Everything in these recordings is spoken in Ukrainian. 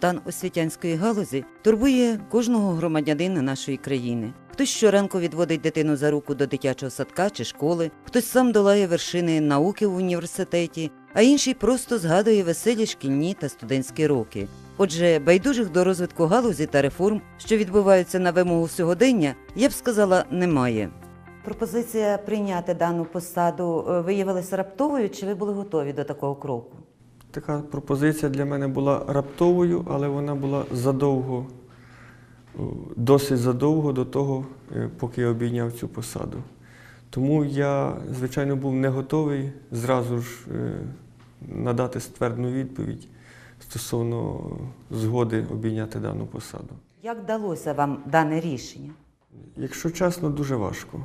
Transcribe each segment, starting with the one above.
стан освітянської галузі турбує кожного громадянина нашої країни. Хтось щоранку відводить дитину за руку до дитячого садка чи школи, хтось сам долає вершини науки в університеті, а інший просто згадує веселі шкільні та студентські роки. Отже, байдужих до розвитку галузі та реформ, що відбуваються на вимогу сьогодення, я б сказала, немає. Пропозиція прийняти дану посаду е, виявилася раптовою, чи ви були готові до такого кроку? Така пропозиція для мене була раптовою, але вона була задовго, досить задовго до того, е, поки я обійняв цю посаду. Тому я, звичайно, був не готовий зразу ж е, надати ствердну відповідь стосовно згоди обійняти дану посаду. Як вдалося вам дане рішення? Якщо чесно, дуже важко.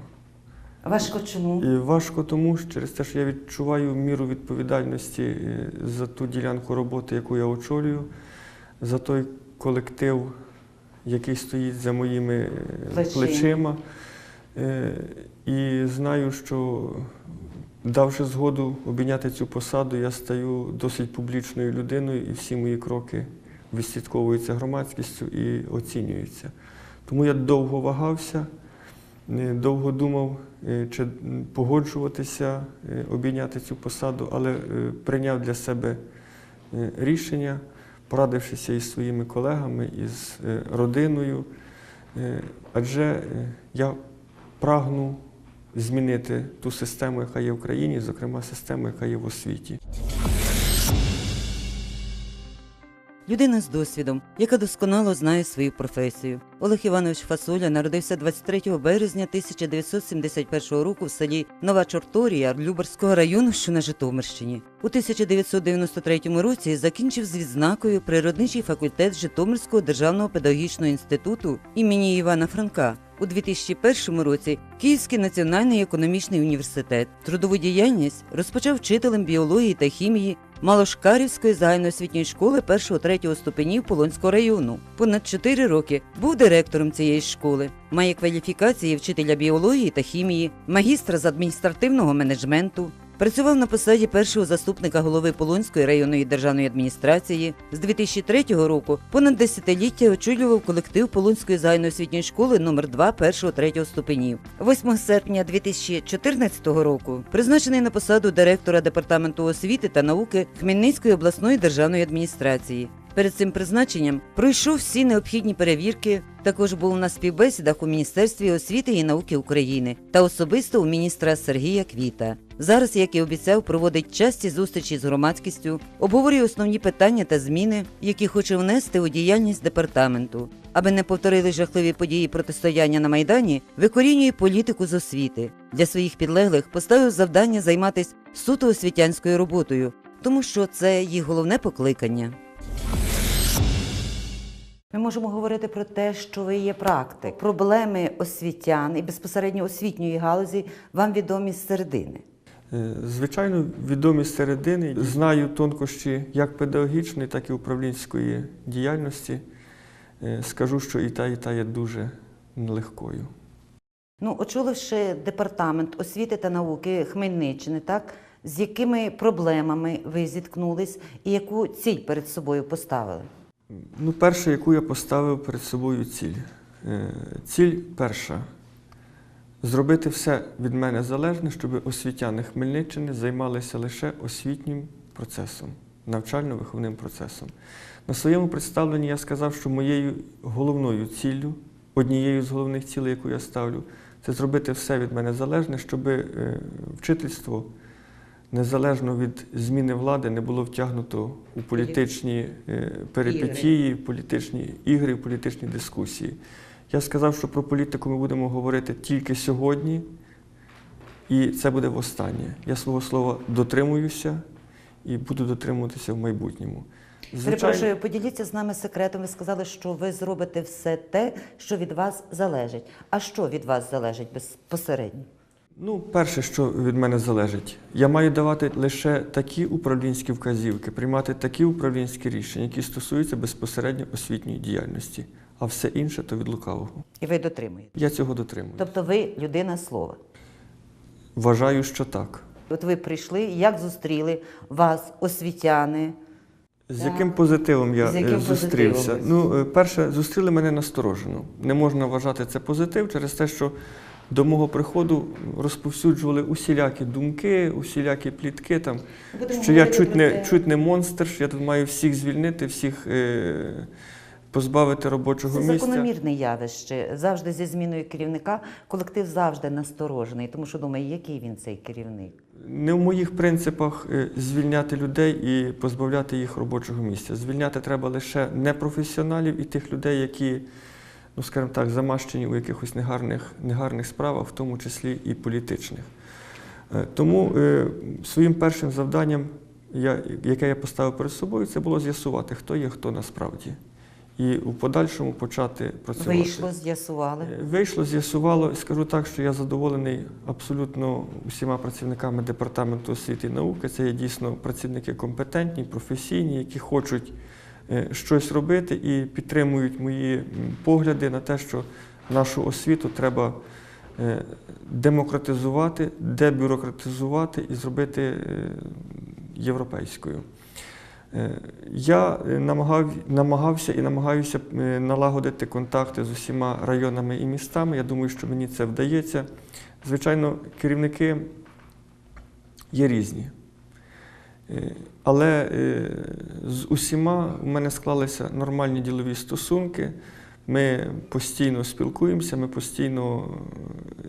Важко чому? І важко тому, що через те, що я відчуваю міру відповідальності е, за ту ділянку роботи, яку я очолюю, за той колектив, який стоїть за моїми е, Плечима. Е, І знаю, що давши згоду обійняти цю посаду, я стаю досить публічною людиною, і всі мої кроки відслідковуються громадськістю і оцінюються. Тому я довго вагався. Е, Довго думав, чи погоджуватися, е, обійняти цю посаду, але е, прийняв для себе е, рішення, порадившися із своїми колегами, із е, родиною. Е, Адже е, я прагну змінити ту систему, яка є в країні, зокрема систему, яка є в освіті. Людина з досвідом, яка досконало знає свою професію. Олег Іванович Фасоля народився 23 березня 1971 року в селі Нова Чорторія Люберського району, що на Житомирщині. У 1993 році закінчив з відзнакою природничий факультет Житомирського державного педагогічного інституту імені Івана Франка. У 2001 році Київський національний економічний університет трудову діяльність розпочав вчителем біології та хімії Малошкарівської загальноосвітньої школи 1-3 ступенів Полонського району. Понад 4 роки був директором цієї школи. Має кваліфікації вчителя біології та хімії, магістра з адміністративного менеджменту. Працював на посаді першого заступника голови Полонської районної державної адміністрації. З 2003 року понад десятиліття очолював колектив Полонської загальноосвітньої школи номер 2 1-3 ступенів. 8 серпня 2014 року призначений на посаду директора департаменту освіти та науки Хмельницької обласної державної адміністрації. Перед цим призначенням пройшов всі необхідні перевірки. Також був на співбесідах у Міністерстві освіти і науки України та особисто у міністра Сергія Квіта. Зараз, як і обіцяв, проводить часті зустрічі з громадськістю, обговорює основні питання та зміни, які хоче внести у діяльність департаменту. Аби не повторили жахливі події протистояння на майдані, викорінює політику з освіти. Для своїх підлеглих поставив завдання займатися суто освітянською роботою, тому що це їх головне покликання. Ми можемо говорити про те, що ви є практик. Проблеми освітян і безпосередньо освітньої галузі вам відомі з середини. Е, Звичайно, відомі з середини. Знаю тонкощі як педагогічної, так і управлінської діяльності. Е, Скажу, що і та, і та є дуже нелегкою. Ну, очоливши департамент освіти та науки Хмельниччини, так з якими проблемами ви зіткнулись і яку ціль перед собою поставили? Ну, перше, яку я поставив перед собою ціль. Е, Ціль перша зробити все від мене залежне, щоб освітяни Хмельниччини займалися лише освітнім процесом, навчально-виховним процесом. На своєму представленні я сказав, що моєю головною ціллю, однією з головних цілей, яку я ставлю, це зробити все від мене залежне, щоб е, вчительство незалежно від зміни влади не було втягнуто у політичні е, перипетії, політичні ігри, політичні дискусії. Я сказав, що про політику ми будемо говорити тільки сьогодні, і це буде востаннє. Я свого слова дотримуюся і буду дотримуватися в майбутньому. Перепрошую, поділіться з нами секретом. Ви сказали, що ви зробите все те, що від вас залежить. А що від вас залежить безпосередньо? Ну, перше, що від мене залежить, я маю давати лише такі управлінські вказівки, приймати такі управлінські рішення, які стосуються безпосередньо освітньої діяльності, а все інше то від лукавого. І ви дотримуєте. Я цього дотримую. Тобто ви людина слова. Вважаю, що так. От ви прийшли, як зустріли вас, освітяни? З Так. яким позитивом я З яким е, зустрівся? позитивом? Ну, е, перше, зустріли мене насторожено. Не можна вважати це позитив через те, що до мого приходу розповсюджували усілякі думки, усілякі плітки, там, Будемо що я чуть не, чуть не монстр, що я тут маю всіх звільнити, всіх е, позбавити робочого Це місця. закономірне явище. Завжди зі зміною керівника колектив завжди насторожений, тому що думає, який він цей керівник. Не в моїх принципах е, звільняти людей і позбавляти їх робочого місця. Звільняти треба лише непрофесіоналів і тих людей, які, ну скажімо так, замащені у якихось негарних, негарних справах, в тому числі і політичних. Е, Тому е, своїм першим завданням, я, яке я поставив перед собою, це було з'ясувати, хто є хто насправді. І у подальшому почати працювати. Вийшло, з'ясували. Е, Вийшло, з'ясувало, скажу так, що я задоволений абсолютно усіма працівниками департаменту освіти і науки. Це є дійсно працівники компетентні, професійні, які хочуть щось робити і підтримують мої погляди на те, що нашу освіту треба е, демократизувати, дебюрократизувати і зробити е, європейською. Е, Я е, намагав, намагався і намагаюся е, налагодити контакти з усіма районами і містами. Я думаю, що мені це вдається. Звичайно, керівники є різні. Е, Але е, з усіма у мене склалися нормальні ділові стосунки. Ми постійно спілкуємося, ми постійно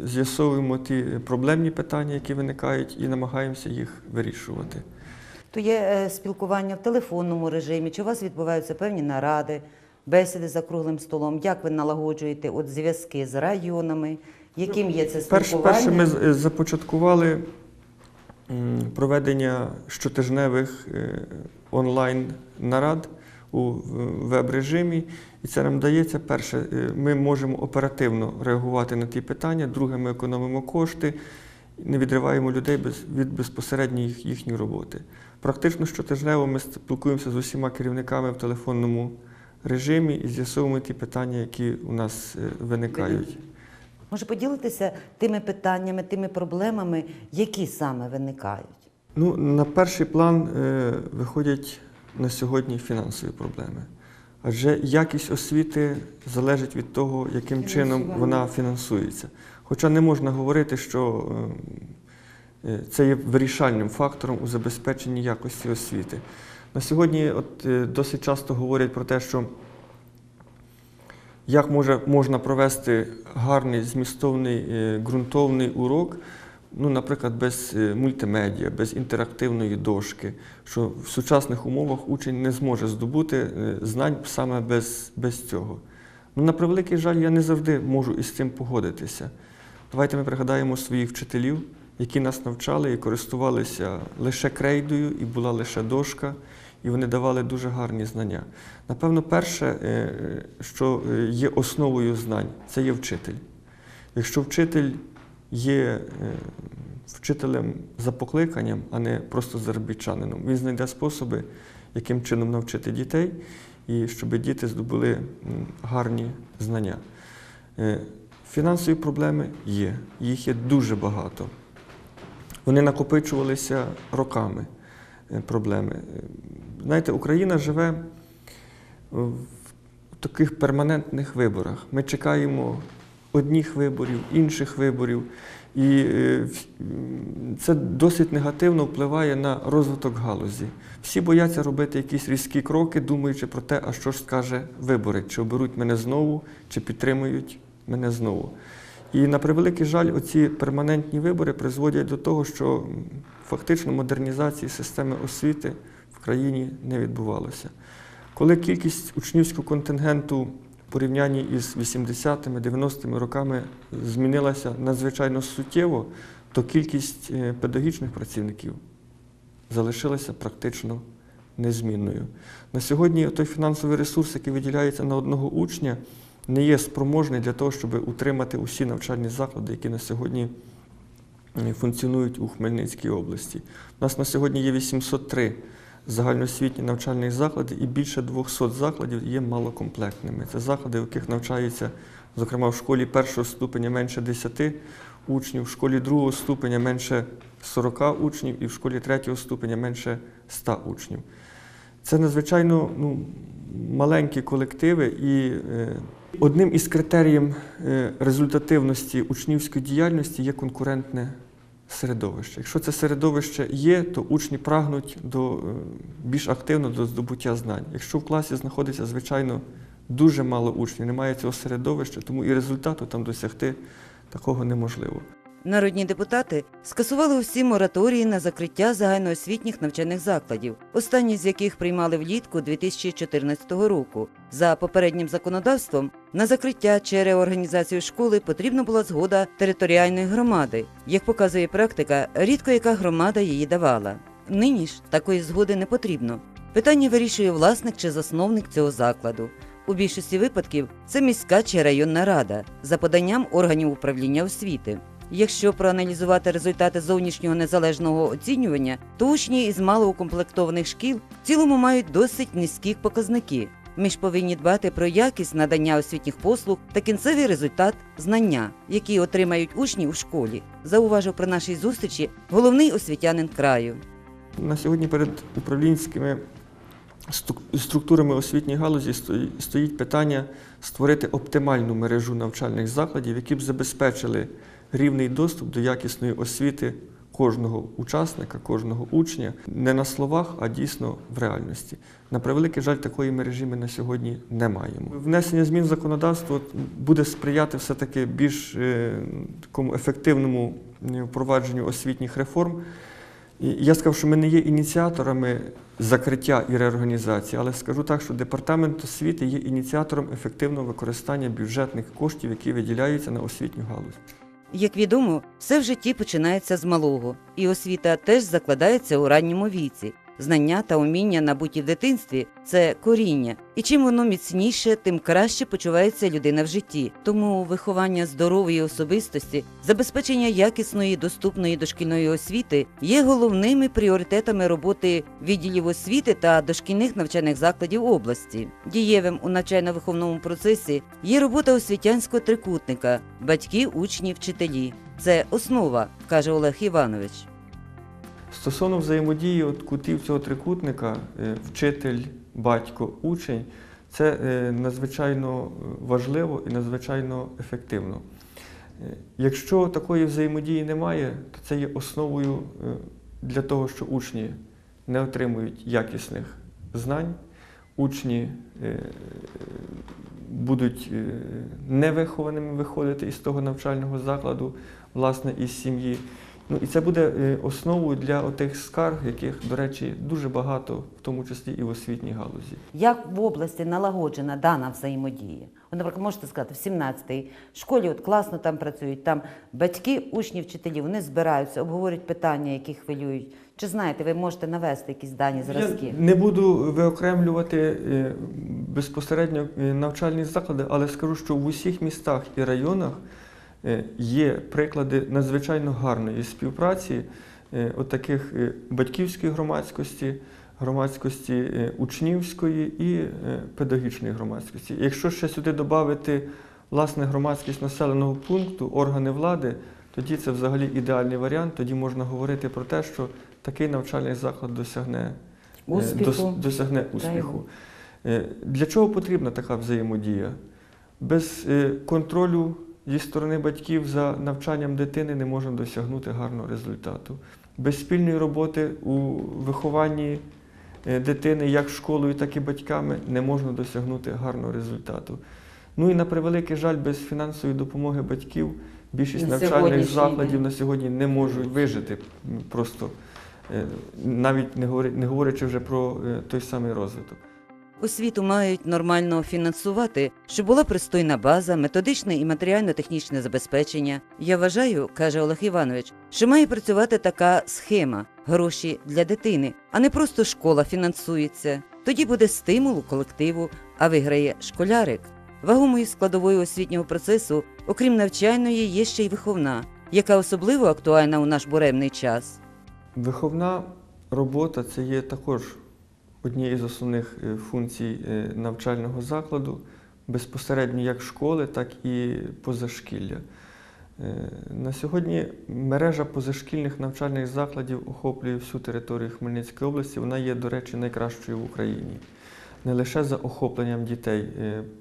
е, з'ясовуємо ті проблемні питання, які виникають, і намагаємося їх вирішувати. То є спілкування в телефонному режимі, чи у вас відбуваються певні наради, бесіди за круглим столом? Як ви налагоджуєте от зв'язки з районами? Яким є це спілкування? перше ми е, започаткували проведення щотижневих е, онлайн-нарад у веб-режимі, і це нам дається. Перше, е, ми можемо оперативно реагувати на ті питання. Друге, ми економимо кошти, не відриваємо людей без, від безпосередньої їхньої роботи. Практично щотижнево ми спілкуємося з усіма керівниками в телефонному режимі і з'ясовуємо ті питання, які у нас е, виникають. Може поділитися тими питаннями, тими проблемами, які саме виникають? Ну, на перший план е, виходять на сьогодні фінансові проблеми. Адже якість освіти залежить від того, яким чином вона фінансується. Хоча не можна говорити, що е, е, це є вирішальним фактором у забезпеченні якості освіти. На сьогодні от, е, досить часто говорять про те, що як може, можна провести гарний, змістовний, е, ґрунтовний урок, ну, наприклад, без е, мультимедіа, без інтерактивної дошки, що в сучасних умовах учень не зможе здобути е, знань саме без, без цього. Ну, на превеликий жаль, я не завжди можу із цим погодитися. Давайте ми пригадаємо своїх вчителів, які нас навчали і користувалися лише крейдою, і була лише дошка, і вони давали дуже гарні знання. Напевно, перше, е, що е, є основою знань, це є вчитель. Якщо вчитель є е, вчителем за покликанням, а не просто заробітчанином, він знайде способи, яким чином навчити дітей, і щоб діти здобули гарні знання. Фінансові проблеми є, їх є дуже багато. Вони накопичувалися роками проблеми. Знаєте, Україна живе в таких перманентних виборах. Ми чекаємо одних виборів, інших виборів. І е, це досить негативно впливає на розвиток галузі. Всі бояться робити якісь різкі кроки, думаючи про те, а що ж скаже вибори, чи оберуть мене знову, чи підтримують мене знову. І на превеликий жаль, оці перманентні вибори призводять до того, що фактично модернізації системи освіти країні не відбувалося. Коли кількість учнівського контингенту в порівнянні із 80-ми, 90-ми роками змінилася надзвичайно суттєво, то кількість е, педагогічних працівників залишилася практично незмінною. На сьогодні той фінансовий ресурс, який виділяється на одного учня, не є спроможний для того, щоб утримати усі навчальні заклади, які на сьогодні е, функціонують у Хмельницькій області. У нас на сьогодні є 803 загальноосвітні навчальні заклади, і більше 200 закладів є малокомплектними. Це заклади, в яких навчаються, зокрема, в школі першого ступеня менше 10 учнів, в школі другого ступеня менше 40 учнів і в школі третього ступеня менше 100 учнів. Це надзвичайно ну, маленькі колективи, і е, одним із критеріїв е, результативності учнівської діяльності є конкурентне середовище. Якщо це середовище є, то учні прагнуть до, е, більш активно до здобуття знань. Якщо в класі знаходиться, звичайно, дуже мало учнів, немає цього середовища, тому і результату там досягти такого неможливо. Народні депутати скасували усі мораторії на закриття загальноосвітніх навчальних закладів, останні з яких приймали влітку 2014 року. За попереднім законодавством на закриття чи реорганізацію школи потрібна була згода територіальної громади. Як показує практика, рідко яка громада її давала. Нині ж такої згоди не потрібно. Питання вирішує власник чи засновник цього закладу. У більшості випадків це міська чи районна рада за поданням органів управління освіти. Якщо проаналізувати результати зовнішнього незалежного оцінювання, то учні із малоукомплектованих шкіл в цілому мають досить низькі показники. Ми ж повинні дбати про якість надання освітніх послуг та кінцевий результат знання, які отримають учні у школі, зауважив при нашій зустрічі головний освітянин краю. На сьогодні перед управлінськими структурами освітньої галузі стоїть питання створити оптимальну мережу навчальних закладів, які б забезпечили рівний доступ до якісної освіти кожного учасника, кожного учня не на словах, а дійсно в реальності. На превеликий жаль, такої мережі ми на сьогодні не маємо. Внесення змін в законодавство буде сприяти все-таки більш е, такому ефективному впровадженню освітніх реформ. Я сказав, що ми не є ініціаторами закриття і реорганізації, але скажу так, що департамент освіти є ініціатором ефективного використання бюджетних коштів, які виділяються на освітню галузь. Як відомо, все в житті починається з малого, і освіта теж закладається у ранньому віці. Знання та уміння, набуті в дитинстві це коріння, і чим воно міцніше, тим краще почувається людина в житті. Тому виховання здорової особистості, забезпечення якісної, доступної дошкільної освіти є головними пріоритетами роботи відділів освіти та дошкільних навчальних закладів області. Дієвим у навчально-виховному процесі є робота освітянського трикутника батьки, учні, вчителі. Це основа, каже Олег Іванович. Стосовно взаємодії от кутів цього трикутника, е, вчитель, батько, учень, це е, надзвичайно важливо і надзвичайно ефективно. Е, Якщо такої взаємодії немає, то це є основою е, для того, що учні не отримують якісних знань, учні е, будуть е, невихованими виходити із того навчального закладу, власне, із сім'ї. Ну і це буде е, основою для отих скарг, яких, до речі, дуже багато, в тому числі і в освітній галузі. Як в області налагоджена дана взаємодія? Наприклад, можете сказати, в 17-й школі от класно там працюють, там батьки, учні, вчителі, вони збираються, обговорюють питання, які хвилюють. Чи знаєте, ви можете навести якісь дані зразки? Я не буду виокремлювати е, безпосередньо е, навчальні заклади, але скажу, що в усіх містах і районах є приклади надзвичайно гарної співпраці е, от таких е, батьківської громадськості, громадськості е, учнівської і е, педагогічної громадськості. Якщо ще сюди додати власне громадськість населеного пункту, органи влади, тоді це взагалі ідеальний варіант. Тоді можна говорити про те, що такий навчальний заклад досягне е, Успіху. досягне успіху. Е, Для чого потрібна така взаємодія? Без е, контролю зі сторони батьків за навчанням дитини не можна досягнути гарного результату. Без спільної роботи у вихованні е, дитини як школою, так і батьками не можна досягнути гарного результату. Ну і на превеликий жаль, без фінансової допомоги батьків більшість На навчальних закладів день. на сьогодні не можуть вижити просто е, навіть не говорячи вже про е, той самий розвиток. Освіту мають нормально фінансувати, щоб була пристойна база, методичне і матеріально-технічне забезпечення. Я вважаю, каже Олег Іванович, що має працювати така схема гроші для дитини, а не просто школа фінансується. Тоді буде стимул у колективу, а виграє школярик. Вагомою складовою освітнього процесу, окрім навчальної, є ще й виховна, яка особливо актуальна у наш буремний час. Виховна робота це є також однією з основних е, функцій е, навчального закладу, безпосередньо як школи, так і позашкілля. Е, На сьогодні мережа позашкільних навчальних закладів охоплює всю територію Хмельницької області. Вона є, до речі, найкращою в Україні. Не лише за охопленням дітей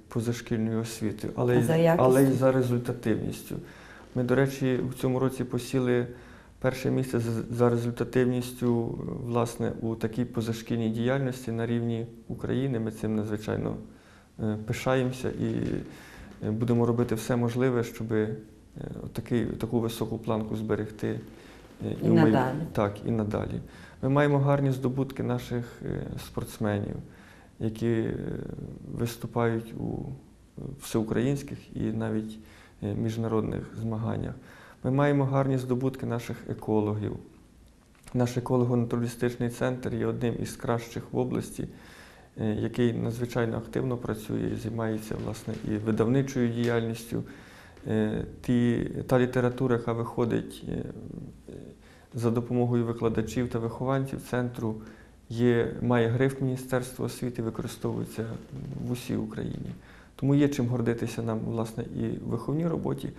позашкільною освітою, але, але й за результативністю. Ми, до речі, в цьому році посіли перше місце за- результативністю е, власне, у такій позашкільній діяльності на рівні України. Ми цим надзвичайно е, пишаємося і е, будемо робити все можливе, щоб такий, таку високу планку зберегти І в надалі. Так, і надалі. Ми маємо гарні здобутки наших спортсменів, які виступають у всеукраїнських і навіть міжнародних змаганнях. Ми маємо гарні здобутки наших екологів. Наш еколого-натуралістичний центр є одним із кращих в області, е, який надзвичайно активно працює і займається власне і видавничою діяльністю. Е, Ті, та література, яка виходить е, за допомогою викладачів та вихованців центру, є, має гриф Міністерства освіти, використовується в усій Україні. Тому є чим гордитися нам власне і в виховній роботі.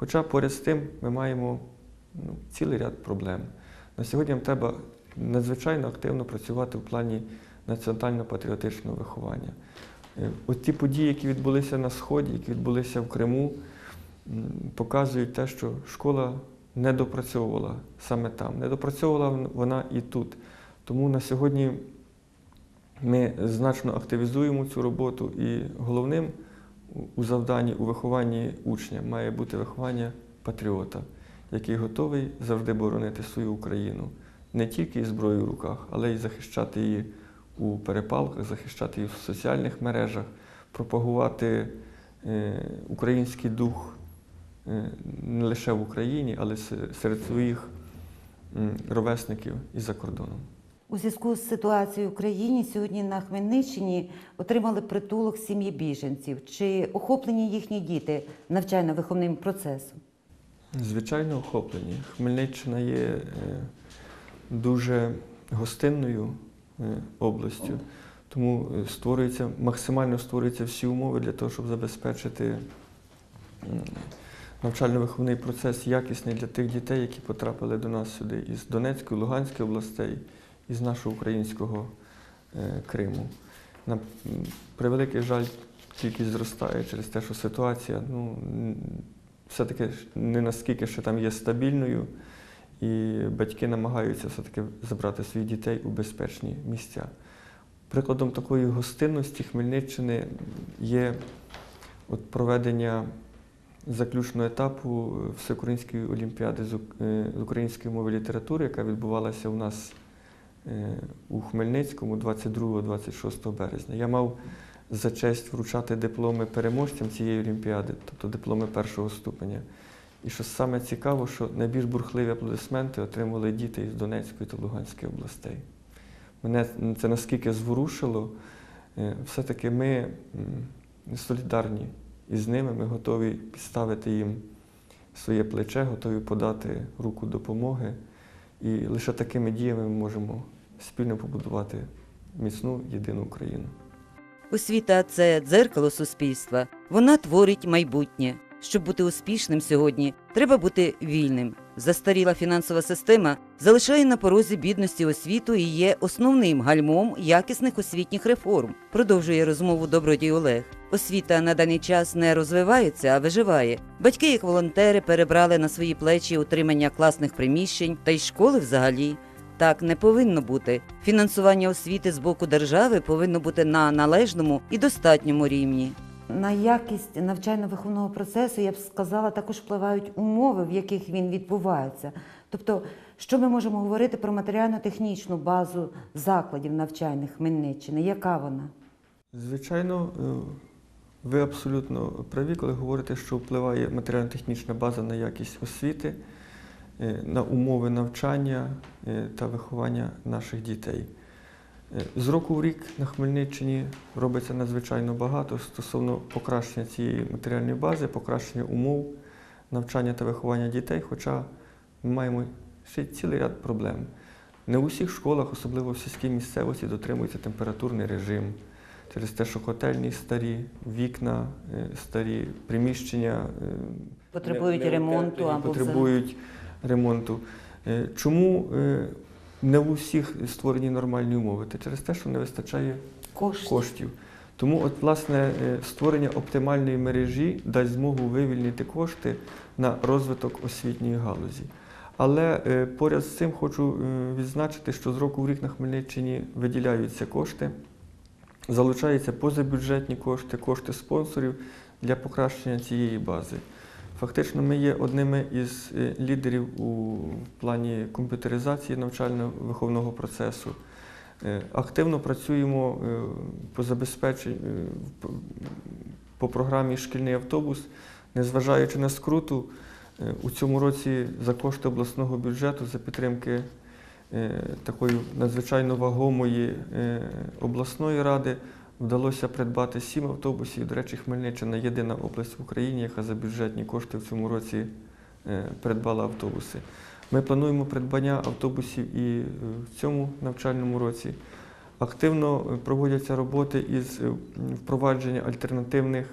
Хоча поряд з тим ми маємо ну, цілий ряд проблем. На сьогодні нам треба надзвичайно активно працювати в плані національно-патріотичного виховання. Е, От ті події, які відбулися на Сході, які відбулися в Криму, показують те, що школа не допрацьовувала саме там, не допрацьовувала вона і тут. Тому на сьогодні ми значно активізуємо цю роботу, і головним у- завданні, у вихованні учня має бути виховання патріота, який готовий завжди боронити свою Україну не тільки із зброєю в руках, але й захищати її у перепалках, захищати її в соціальних мережах, пропагувати е, український дух е, не лише в Україні, але серед своїх ровесників і за кордоном. У зв'язку з ситуацією в країні сьогодні на Хмельниччині отримали притулок сім'ї біженців. Чи охоплені їхні діти навчально-виховним процесом? Звичайно, охоплені. Хмельниччина є е, дуже гостинною е, областю, тому е, створюється, максимально створюються всі умови для того, щоб забезпечити навчально-виховний процес якісний для тих дітей, які потрапили до нас сюди із Донецької, Луганської областей, із нашого українського е, Криму. На превеликий жаль, кількість зростає через те, що ситуація ну, все-таки не наскільки ще там є стабільною, і батьки намагаються все-таки забрати своїх дітей у безпечні місця. Прикладом такої гостинності Хмельниччини є от проведення заключного етапу Всеукраїнської олімпіади з е, української мови і літератури, яка відбувалася у нас у Хмельницькому 22-26 березня. Я мав за честь вручати дипломи переможцям цієї олімпіади, тобто дипломи першого ступеня. І що саме цікаво, що найбільш бурхливі аплодисменти отримали діти із Донецької та Луганської областей. Мене це наскільки зворушило, Е, все-таки ми солідарні із ними, ми готові підставити їм своє плече, готові подати руку допомоги. І лише такими діями ми можемо спільно побудувати міцну єдину Україну. Освіта це дзеркало суспільства. Вона творить майбутнє. Щоб бути успішним сьогодні, треба бути вільним. Застаріла фінансова система залишає на порозі бідності освіту і є основним гальмом якісних освітніх реформ. Продовжує розмову добродій Олег. Освіта на даний час не розвивається, а виживає. Батьки, як волонтери, перебрали на свої плечі утримання класних приміщень та й школи взагалі. Так не повинно бути. Фінансування освіти з боку держави повинно бути на належному і достатньому рівні. На якість навчально-виховного процесу, я б сказала, також впливають умови, в яких він відбувається. Тобто, що ми можемо говорити про матеріально-технічну базу закладів навчальних Хмельниччини? Яка вона? Звичайно, е, ви абсолютно праві, коли говорите, що впливає матеріально-технічна база на якість освіти, на умови навчання е, та виховання наших дітей. Е, З року в рік на Хмельниччині робиться надзвичайно багато стосовно покращення цієї матеріальної бази, покращення умов навчання та виховання дітей, хоча ми маємо ще цілий ряд проблем. Не у всіх школах, особливо в сільській місцевості, дотримується температурний режим через те, що котельні старі, вікна е, старі, приміщення е, Потребують не- не ремонту або потребують ремонту. Е, Чому е, не у всіх створені нормальні умови? Це через те, що не вистачає Кошти. коштів. Тому, от, власне, е, створення оптимальної мережі дасть змогу вивільнити кошти на розвиток освітньої галузі. Але поряд з цим хочу відзначити, що з року в рік на Хмельниччині виділяються кошти, залучаються позабюджетні кошти, кошти спонсорів для покращення цієї бази. Фактично, ми є одними із е, лідерів у плані комп'ютеризації навчально-виховного процесу. Е, Активно працюємо е, по забезпеченню по- програмі Шкільний автобус, незважаючи на скруту, у цьому році за кошти обласного бюджету, за підтримки такої надзвичайно вагомої обласної ради вдалося придбати сім автобусів. До речі, Хмельниччина єдина область в Україні, яка за бюджетні кошти в цьому році е, придбала автобуси. Ми плануємо придбання автобусів і е, в цьому навчальному році. Активно е, проводяться роботи із впровадження альтернативних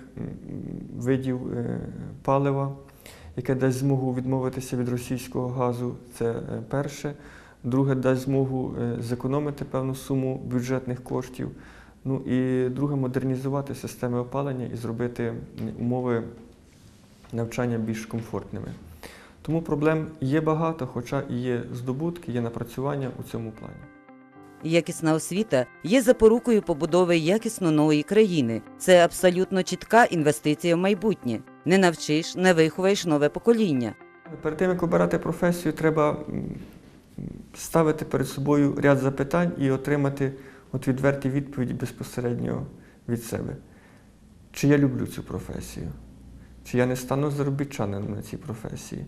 видів палива, яке дасть змогу відмовитися від російського газу. Це перше. Друге, дасть змогу зекономити певну суму бюджетних коштів. Ну і друге, модернізувати системи опалення і зробити умови навчання більш комфортними. Тому проблем є багато, хоча і є здобутки, є напрацювання у цьому плані. Якісна освіта є запорукою побудови якісно нової країни. Це абсолютно чітка інвестиція в майбутнє. Не навчиш, не виховаєш нове покоління. Перед тим, як обирати професію, треба ставити перед собою ряд запитань і отримати от відверті відповіді безпосередньо від себе. Чи я люблю цю професію? Чи я не стану заробітчанином на цій професії?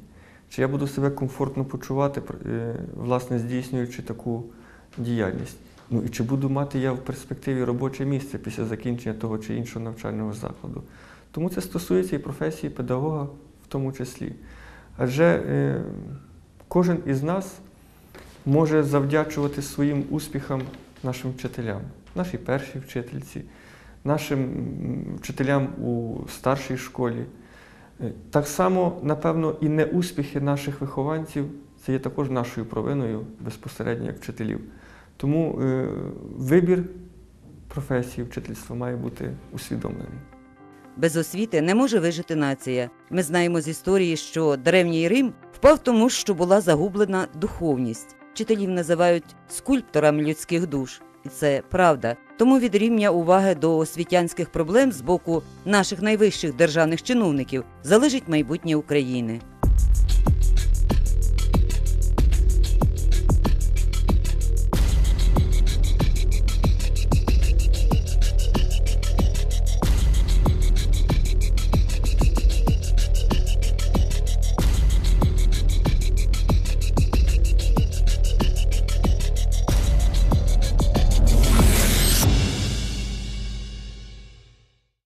Чи я буду себе комфортно почувати, е, власне, здійснюючи таку діяльність? Ну і чи буду мати я в перспективі робоче місце після закінчення того чи іншого навчального закладу? Тому це стосується і професії педагога в тому числі. Адже е, кожен із нас може завдячувати своїм успіхам нашим вчителям, нашій першій вчительці, нашим вчителям у старшій школі. Е, Так само, напевно, і неуспіхи наших вихованців це є також нашою провиною безпосередньо як вчителів. Тому е, вибір професії вчительства має бути усвідомлений. Без освіти не може вижити нація. Ми знаємо з історії, що древній Рим впав тому, що була загублена духовність. Вчителів називають скульпторами людських душ. І це правда. Тому від рівня уваги до освітянських проблем з боку наших найвищих державних чиновників залежить майбутнє України.